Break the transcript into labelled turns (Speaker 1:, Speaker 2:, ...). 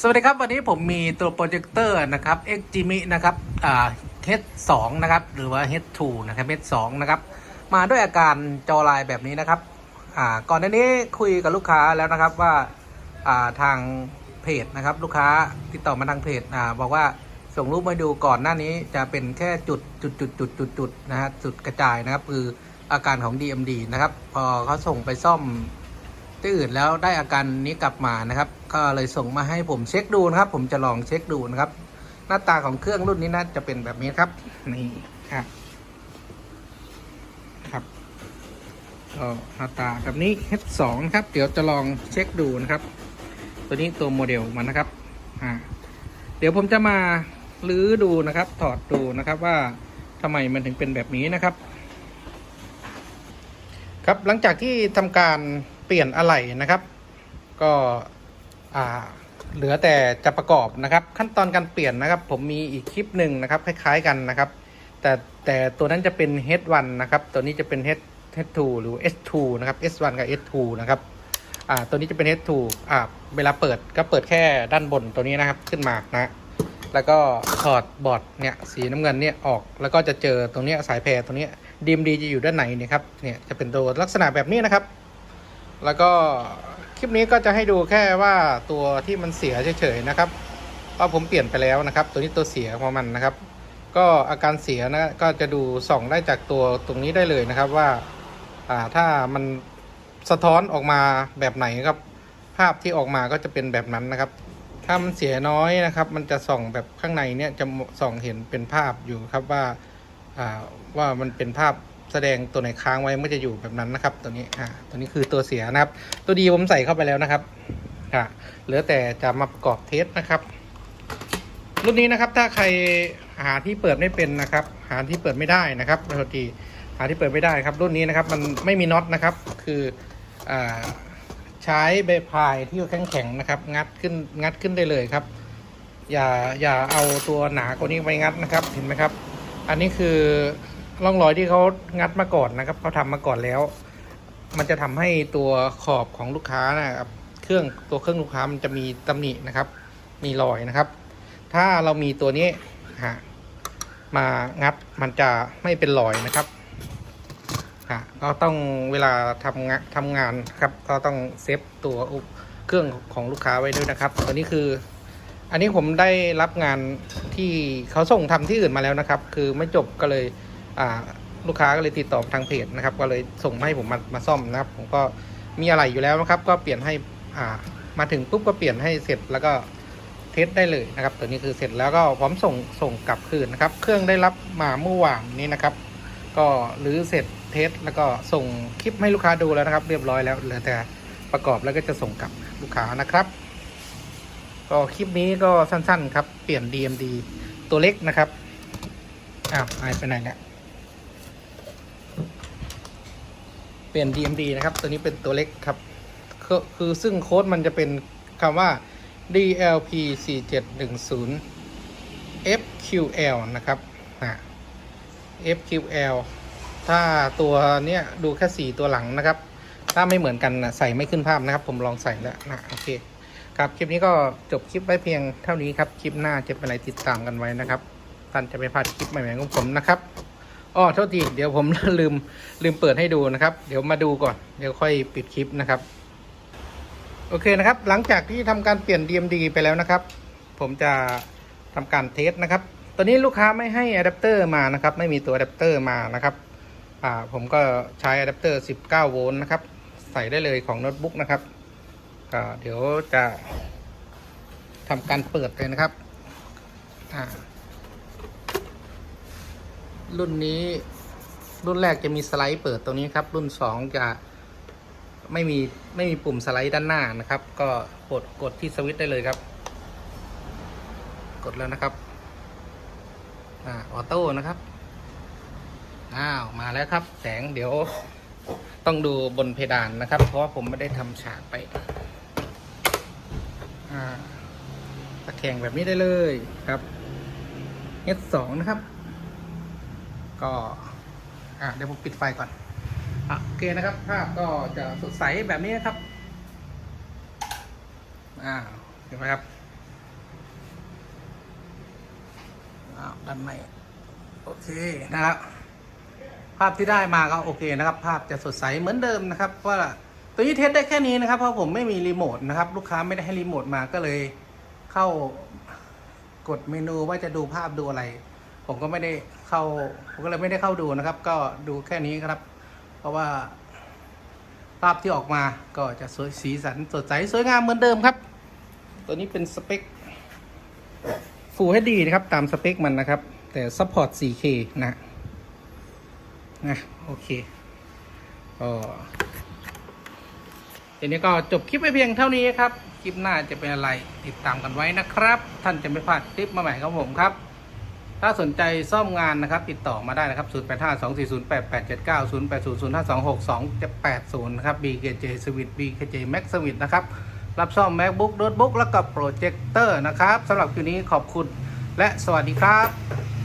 Speaker 1: สวัสดีครับ วันนี้ผมมีตัวโปรเจคเตอร์นะครับ XGMI นะครับอ่า H2 นะครับ หรือว่า H2 นะครับ H2 นะครับ มาด้วยอาการจอลายแบบนี้นะครับอ่าก่อนหน้านี้คุยกับลูกค้าแล้วนะครับว่าอ่าทางเพจนะครับ ลูกค้าติดต่อมาทางเพจอ่าบอกว่าส่งรูปมาดูก่อนหน้านี้จะเป็นแค่จุดจุดจุดจุดจุดจุดนะฮะจุดกระจายนะครับ คืออาการของ DMD นะครับ พอเขาส่งไปซ่อมที่อื่นแล้วได้อาการนี้กลับมานะครับ ก็เลยส่งมาให้ผมเช็คดูนะครับ ผมจะลองเช็คดูนะครับ หน้าตาของเครื่องรุ่นนี้น่าจะเป็นแบบนี้ครับ นี่ครับครับก็หน้าตาแบบนี้ H2 ครับ เดี๋ยวจะลองเช็คดูนะครับ ตัวนี้ตัวโมเดลมันนะครับอ่าเดี๋ยวผมจะมาลื้อดูนะครับ ถอดดูนะครับว่าทำไมมันถึงเป็นแบบนี้นะครับ ครับหลังจากที่ทำการเปลี่ยนอะไหล่นะครับ ก็ เหลือแต่จะประกอบนะครับ ขั้นตอนการเปลี่ยนนะครับ ผมมีอีกคลิปหนึ่งนะครับ คล้ายๆกันนะครับ แต่แต่ตัวนั้นจะเป็น H1 นะครับ ตัวนี้จะเป็น H H2 หรือ S2 นะครับ S1 กับ S2 นะครับอ่าตัวนี้จะเป็น H2 อ่าเวลาเปิดก็เปิดแค่ด้านบนตัวนี้นะครับขึ้นมานะแล้วก็ถอดบอร์ดเนี่ยสีน้ำเงินเนี่ยออกแล้วก็จะเจอตรงเนี้ยสายแพรตรงเนี้ดีมดีจะอยู่ด้านไหนเนี่ยครับเนี่ยจะเป็นตัวลักษณะแบบนี้นะครับ แล้วก็ คลิปนี้ก็จะให้ดูแค่ว่าตัวที่มันเสียเฉยๆนะครับว่าผมเปลี่ยนไปแล้วนะครับ ตัวนี้ตัวเสียของมันนะครับ ก็อาการเสียนะก็จะดูส่องได้จากตัวตรงนี้ได้เลยนะครับว่าอ่าถ้ามันสะท้อนออกมาแบบไหนครับ ภาพที่ออกมาก็จะเป็นแบบนั้นนะครับ ถ้ามันเสียน้อยนะครับ มันจะส่องแบบข้างในเนี่ยจะส่องเห็นเป็นภาพอยู่ครับว่าอ่าว่ามันเป็นภาพ แสดงตัวไหนค้างไว้มันจะอยู่แบบนั้นนะครับ ตัวนี้อ่าตัวนี้คือตัวเสียนะครับ ตัวดีผมใส่เข้าไปแล้วนะครับอ่าเหลือแต่จะมาประกอบเทสนะครับ รุ่นนี้นะครับถ้าใครหาที่เปิดไม่เป็นนะครับ หาที่เปิดไม่ได้นะครับโทษทีหาที่เปิดไม่ได้ครับ รุ่นนี้นะครับมันไม่มีน็อตนะครับ คืออ่าใช้ใบพายที่แข็งๆนะครับ งัดขึ้นงัดขึ้นได้เลยครับ อย่าอย่าเอาตัวหนากว่านี้ไปงัดนะครับ เห็นไหมครับ อันนี้คือ ร่องรอยที่เขางัดมาก่อนนะครับเขาทำมาก่อนแล้ว มันจะทำให้ตัวขอบของลูกค้านะครับ เครื่องตัวเครื่องลูกค้ามันจะมีตำหนินะครับ มีรอยนะครับ ถ้าเรามีตัวนี้ฮะมางัดมันจะไม่เป็นรอยนะครับค่ะก็ต้องเวลาทำงานทำงานครับ ก็ต้องเซฟตัวเครื่องของลูกค้าไว้ด้วยนะครับ ตัวนี้คือ อันนี้ผมได้รับงานที่เขาส่งทำที่อื่นมาแล้วนะครับ คือไม่จบก็เลย ลูกค้าก็เลยติดต่อทางเพจนะครับ ก็เลยส่งให้ผมมามาซ่อมนะครับ ผมก็มีอะไรอยู่แล้วนะครับ ก็เปลี่ยนให้อ่ามาถึงปุ๊บก็เปลี่ยนให้เสร็จแล้วก็เทสได้เลยนะครับ ตัวนี้คือเสร็จแล้วก็พร้อมส่งส่งกลับคืนนะครับ เครื่องได้รับมาเมื่อวานนี้นะครับ ก็หรือเสร็จเทสแล้วก็ส่งคลิปให้ลูกค้าดูแล้วนะครับ เรียบร้อยแล้วเหลือแต่ประกอบแล้วก็จะส่งกลับลูกค้านะครับก็คลิปนี้ก็สั้นๆครับ เปลี่ยน DMD ตัวเล็กนะครับ อ้าวหายไปไหนเนี่ย เปลี่ยน DMD นะครับ ตัวนี้เป็นตัวเล็กครับคือคือซึ่งโค้ดมันจะเป็นคำว่า DLP 4710 FQL นะครับอ่า FQL ถ้าตัวเนี้ยดูแค่สี่ตัวหลังนะครับ ถ้าไม่เหมือนกันนะใส่ไม่ขึ้นภาพนะครับ ผมลองใส่แล้วนะโอเคครับคลิปนี้ก็จบคลิปไว้เพียงเท่านี้ครับ คลิปหน้าจะเป็นอะไรติดตามกันไว้นะครับ ท่านจะไม่พลาดคลิปใหม่ๆของผมนะครับ อ้อโทษทีเดี๋ยวผมลืมลืมเปิดให้ดูนะครับ เดี๋ยวมาดูก่อน เดี๋ยวค่อยปิดคลิปนะครับ โอเคนะครับ หลังจากที่ทำการเปลี่ยน DMD ไปแล้วนะครับ ผมจะทำการเทสนะครับตัวนี้ลูกค้าไม่ให้อะแดปเตอร์มานะครับ ไม่มีตัวอะแดปเตอร์มานะครับ อ่า ผมก็ใช้อะแดปเตอร์ 19 โวลต์นะครับ ใส่ได้เลยของโน้ตบุ๊กนะครับก็เดี๋ยวจะทำการเปิดเลยนะครับ อ่า รุ่นนี้รุ่นแรกจะมีสไลด์เปิดตรงนี้ครับ รุ่น 2 จะไม่มีไม่มีปุ่มสไลด์ด้านหน้านะครับ ก็กดกดที่สวิตช์ได้เลยครับ กดแล้วนะครับอ่าออโต้นะครับอ้าวมาแล้วครับ แสงเดี๋ยวต้องดูบนเพดานนะครับ เพราะว่าผมไม่ได้ทำฉากไปอ่าตะแคงแบบนี้ได้เลยครับ S2 นะครับ ก็อะเดี๋ยวผมปิดไฟก่อนอโอเคนะครับ ภาพก็จะสดใสแบบนี้นะครับอ่าเห็นไหมครับอ้าวด้านในโอเคนะครับภาพที่ได้มาก็โอเคนะครับ ภาพจะสดใสเหมือนเดิมนะครับว่าตัวนี้เทสได้แค่นี้นะครับ เพราะผมไม่มีรีโมทนะครับ ลูกค้าไม่ได้ให้รีโมทมาก็เลยเข้ากดเมนูว่าจะดูภาพดูอะไร ผมก็ไม่ได้ เข้าผมก็เลยไม่ได้เข้าดูนะครับ ก็ดูแค่นี้ครับ เพราะว่าภาพที่ออกมาก็จะสวยสีสันสดใสสวยงามเหมือนเดิมครับ ตัวนี้เป็นสเปค Full HD นะครับ ตามสเปคมันนะครับ แต่ support 4K นะนะโอเคก็ทีนี้ก็จบคลิปไปเพียงเท่านี้ครับ คลิปหน้าจะเป็นอะไรติดตามกันไว้นะครับ ท่านจะไม่พลาดคลิปมาใหม่ของผมครับ ถ้าสนใจซ่อมงานนะครับ ติดต่อมาได้นะครับ 0 8 5 2 4 0 8 8 7 9 0 8 0 0 5 2 6 2 8 0 นะครับ BKJ Switch BKJ Max Switch นะครับ รับซ่อม MacBook Notebook แล้วก็โปรเจคเตอร์นะครับสำหรับคืนนี้ขอบคุณและสวัสดีครับ